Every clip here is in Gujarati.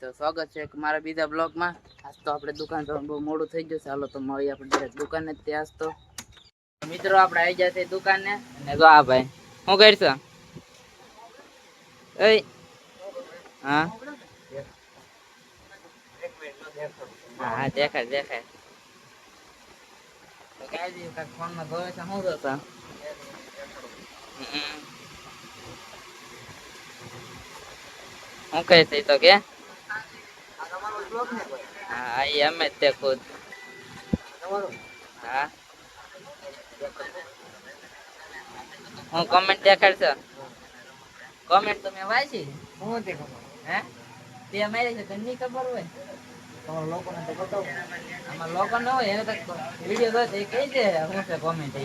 તો સ્વાગત છે મારા બીજા બ્લોગમાં. આજ તો આપણે દુકાન પર બહુ મોડું થઈ ગયું હાલો તો મળીએ આપણે ડાયરેક્ટ દુકાને જ ત્યાં તો. મિત્રો, આપણે આવી જશે દુકાને. અને જો આ ભાઈ, શું કરશો? એ, હા? હા, દેખાય દેખાય. તો જોતા શું કહે છે તો કે? હા એ અમે જ તે ખુદ. હા. હું કોમેન્ટ દેખાડશો કોમેન્ટ તો મેં વાંચી? હું તે ખબર? હે? તે અમારી છે તને ખબર હોય? તમારા લોકોને તો બતાવો આમાં લોકો ન હોય એને તો વીડિયો એ કહી દે શું છે કોમેન્ટ એ.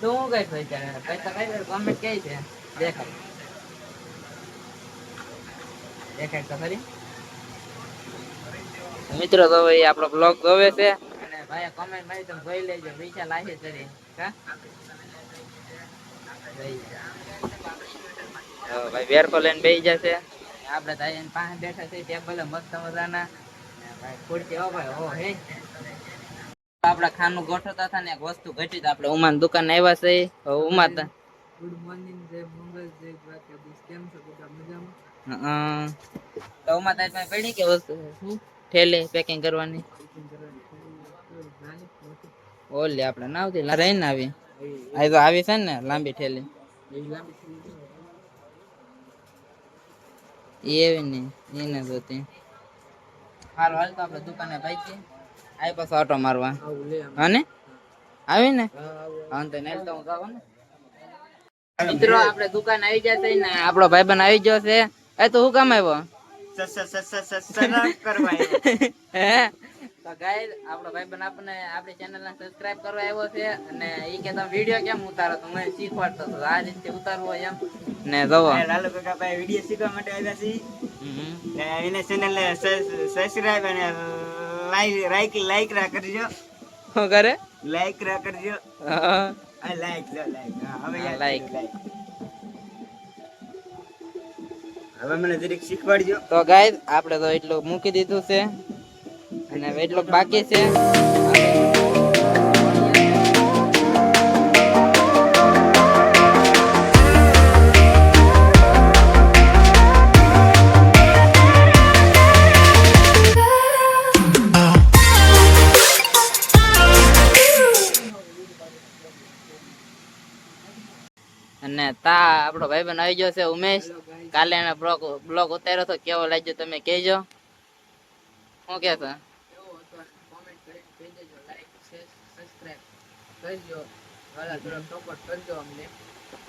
તો હું કઈ ભાઈ ત્યારે? પૈસા કઈ કોમેન્ટ કઈ છે દેખાડ દેખાય તો ખરી? મિત્રો તો ભાઈ આપણો બ્લોગ જોવે છે. અને ભાઈ કોમેન્ટ મારી તમે જોઈ લેજો પૈસા લાગે તરી ભાઈ બેરકો લઈને બેસી જશે. આપણે તો અહીંયા પાસે બેઠા છે ટેબલ મસ્ત મજાના. ભાઈ ખુરશી હો ભાઈ હો હે. આપડા ખાનું ગોઠવતા હતા ને એક વસ્તુ ઘટી તો આપણે ઉમાન દુકાન આવ્યા છે. ઉમાતા ગુડ મોર્નિંગ જય મંગલ જય દ્વારકાધીશ. કેમ છો બધા મજામાં? હા તો ઉમા તારી પાસે પડી કે વસ્તુ? શું ઠેલી પેકિંગ કરવાની. ઓલે આપણે ના આવતી રહીને આવી. આ તો આવી છે ને, લાંબી ઠેલી એવી ને એને જોતી હાલ હાલ તો આપણે દુકાને ભાઈ આવી પાછો ઓટો મારવા. અને આવી ને? હા, તો નેલ તો હું જાવ ને. મિત્રો આપણે દુકાન આવી જશે ને આપણો ભાઈબંધ આવી ગયો છે. એ તો હું કામ આવ્યો તો આપણો આપણને આપણી ને સબસ્ક્રાઇબ કરવા આવ્યો છે અને ઈ કે તમે વિડિયો કેમ ઉતારો તો મને શીખવાડતો હતો. આ રીતે ઉતારવો એમ. ને જોવો. લાલુ કાકા ભાઈ વીડિયો શીખવા માટે આવ્યા હમ. ને એને ચેનલ ને સબસ્ક્રાઇબ અને લાઈક લાઈક લાઈક રા કરજો. શું કરે? લાઈક રા કરજો. હા. આ લાઈક જો લાઈક હા હવે હા, યાદ હવે મને જરીક શીખવાડજો. તો ગાઈઝ, આપણે તો એટલું મૂકી દીધું છે. અને હવે એટલું બાકી છે. તા, આપણો ભાઈબંધ આવી ગયો છે ઉમેશ. કાલે એને બ્લોગ બ્લોગ ઉતાર્યો હતો કેવો લાગ્યો તમે કહેજો. શું કે છો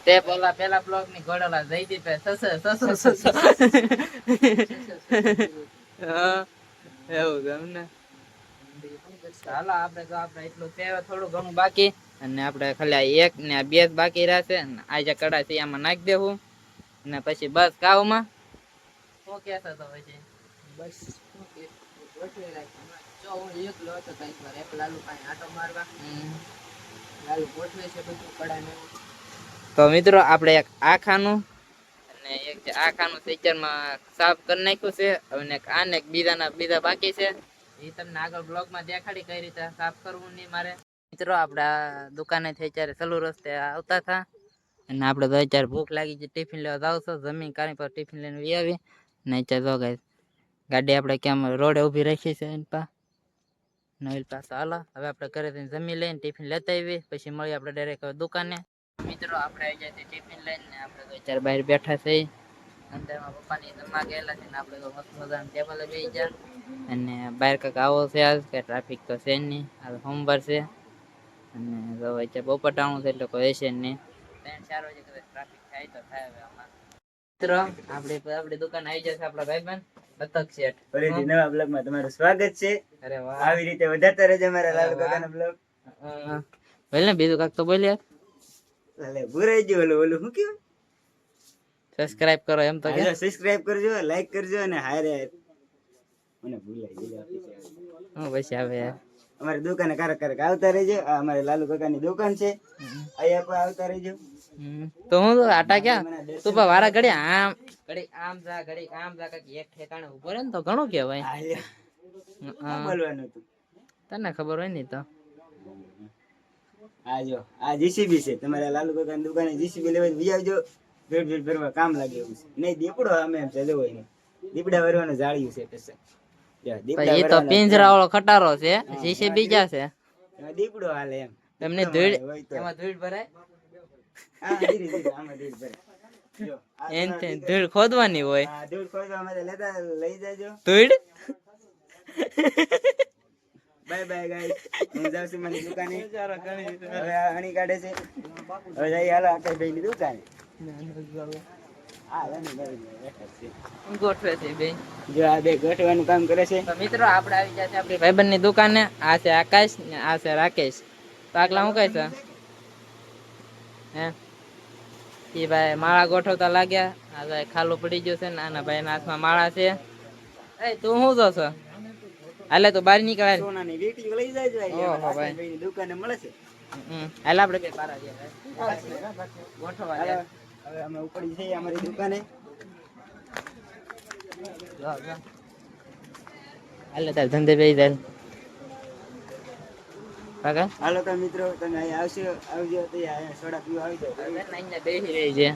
તે પેલા પેલા બ્લોગની ઘોડેલા પે, સસ સસ સસ એવું છે એમને ચાલો આપણે તો આપણે એટલું થોડું ઘણું બાકી. અને આપણે ખાલી આ એક ને આ બે જ બાકી રહેશે ને આ જે કડા છે એમાં નાખી દેવું. ને પછી બસ કાવમાં શું કહેશો તો પછી બસ જો હું એકલો હતો તો એકવાર એક લાલુ પાસે આટો મારવા. લાલુ ગોઠવે છે બધું કડાને તો મિત્રો આપણે એક આ ખાનું અને એક જે આ ખાનું માં સાફ કરી નાખ્યું છે. અને એક આ ને એક બીજાના બીજા બાકી છે. એ તમને આગળ બ્લોગમાં દેખાડી કઈ રીતે સાફ કરવું નહીં મારે. મિત્રો આપણા દુકાને થઈ અત્યારે સલુ રસ્તે આવતા હતા. અને આપણે તો અત્યારે ભૂખ લાગી છે, ટિફિન લેવા જાવ છો, જમીન કાણી પર ટિફિન લઈને વી આવી. ને અત્યારે જો ગાય ગાડી આપણે કેમ રોડે ઊભી રાખી છે એની પા નવીલ પાસે હાલો, હવે આપણે ઘરે જઈને જમી લઈને ટિફિન લેતા આવીએ પછી મળીએ આપણે ડાયરેક્ટ દુકાને. મિત્રો આપણે આવી જાય ટિફિન લઈને આપણે તો અત્યારે બહાર બેઠા છે. અંદરમાં પપ્પાની જમવા ગયેલા છે, ને આપણે તો મસ્ત મજાનું ટેબલે બેસી ગયા. અને બહાર કાંક આવો છે આજ કે ટ્રાફિક તો છે નહીં. આજ સોમવાર છે. અને તો અત્યારે બપોર ટાણું છે એટલે કોઈ હશે નહીં. ત્રણ ચાર વાગે કદાચ ટ્રાફિક થાય તો થાય હવે આમાં. મિત્રો આપણે આપણી દુકાન આવી જશે આપણા ભાઈબંધ બતક શેઠ ફરીથી નવા બ્લોગમાં તમારું સ્વાગત છે. અરે વાહ. આવી રીતે વધારતા રહેજો મારા લાલુ કાકાનો બ્લોગ. ભલે ને બીજું કાક તો બોલ્યા. લાલે ભૂરાઈ ગયું ઓલું ઓલું શું કહેવાય સબસ્ક્રાઇબ કરો એમ તો કે. સબસ્ક્રાઇબ કરજો લાઈક કરજો અને હારે મને ભૂલાઈ ગયું હું પછી આવે યાર. અમારી દુકાને કારક કારક આવતા રહેજો. આ અમારી લાલુ કાકાની દુકાન છે. અહીંયા પણ આવતા રહેજો. તો હું તો આટા ક્યાં? તું પણ વારા ઘડી આમ ઘડી આમ જા ઘડી આમ જા કાંઈક એક ઠેકાણે ઊભો રહે ને તો ઘણું કહેવાય. બોલવાનું તને ખબર હોય ને તો. આજો આ જીસીબી છે. તમારા લાલુ કાકાની દુકાને જીસીબી લેવા બી આવજો. ભેટ ભેટ ભરવા કામ લાગે એવું છે. નહીં દીપડો અમે એમ છે હોય એને દીપડા ભરવાનું જાળ્યું છે પછી એ તો પિંજરા વાળો ખટારો છે શીશે બીજા છે. દીપડો હાલે એમ. તમને ધૂળ એમાં ધૂળ ભરાય? ધીરે ધીરે, આમાં. એન તે ધૂળ ખોદવાની હોય. હા, ધૂળ ખોદવા માટે લેતા લઈ જાજો. ધૂળ? બાય બાય ગાઈસ હું જાઉં છું મારી દુકાને. હવે અણી કાઢે છે. હવે જઈ હાલો આકાશભાઈની દુકાને. ગોઠવે છે બે જો આ બે ગોઠવાનું કામ કરે છે. તો મિત્રો આપણે આવી ગયા છે આપણી ભાઈબંધની દુકાને. આ છે આકાશ ને આ છે રાકેશ. તો આગલા હું કહે છે? હે? એ ભાઈ માળા ગોઠવતા લાગ્યા. આ ભાઈ ખાલું પડી ગયું છે ને આના ભાઈના હાથમાં માળા છે. એ તું શું જો છો? હાલે તો બહાર નીકળાય ને. સોનાની વીંટી લઈ જાય ઓહો, ભાઈ. દુકાને મળે છે. આપણે બે ભાઈ. હાલો. હવે અમે ઉપડી જઈએ અમારી દુકાને. જો. તાર ધંધે બેસી તાર. કાકા? હાલો તો મિત્રો તમે આવશો આવજો તો અહીંયા સોડા પીવા આવી જાઓ. અહીંયા બેસી રહી છે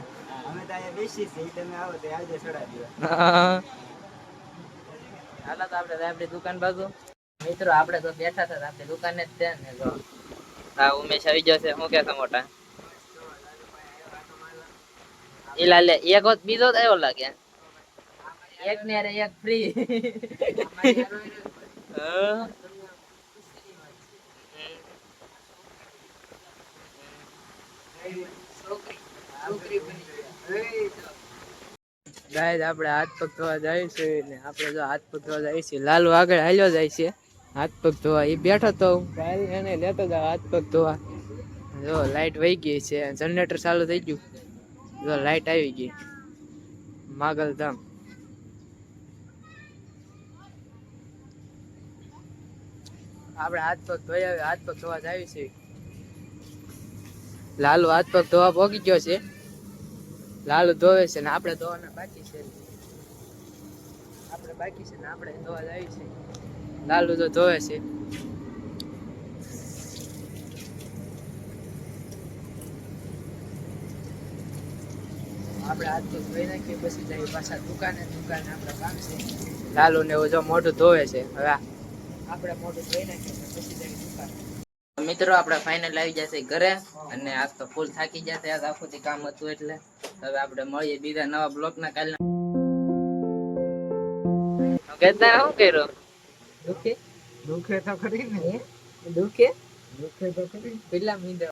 અમે તો અહીંયા બેસીએ છીએ તમે આવો તો આવજો સોડા પીવા. હાલો તો આપણે આપણી દુકાન બાજુ. મિત્રો આપણે તો બેઠા હતા આપણી દુકાને જ છે ને જો. હા ઉમેશ આવી ગયો છે. શું કે મોટા? એ લાલે એક હોત બીજો જ આવ્યો લાગે એક ને અરે એક ફ્રી ગાય આપણે હાથ પગ ધોવા જાય છે ને આપણે જો હાથ પગ ધોવા જાય છે લાલુ આગળ હાલ્યો જાય છે. હાથ પગ ધોવા એ બેઠો તો એને લેતો જાવ હાથ પગ ધોવા જો લાઈટ વહી ગઈ છે જનરેટર ચાલુ થઈ ગયું. જો લાઈટ આવી ગઈ. માગલધામ આપણે હાથ પગ ધોઈ આવ્યો હાથ પગ ધોવા જાય છે. લાલુ હાથ પગ ધોવા પોગી ગયો છે. લાલુ ધોવે છે ને આપણે ધોવાના બાકી છે. આપણે બાકી છે ને આપણે ધોવા જાય છે. લાલુ તો ધોવે છે. આપણે આજ તો ધોઈ નાખીએ પછી જઈએ પાછા દુકાને દુકાને આપણે કામ છે. લાલુ ને જો મોઢું ધોવે છે હવે આપણે મોઢું ધોઈ નાખીએ પછી જઈએ દુકાને. મિત્રો આપણે ફાઇનલ આવી જશે ઘરે અને આજ તો ફૂલ થાકી જશે આજ આખું કામ હતું એટલે. હવે આપણે મળીએ બીજા નવા બ્લોક ના કાલના કેતા શું કર્યો? દુખે? દુખે તો ખરી ને. દુખે? દુખે તો ખરી. પેલા મીંડો?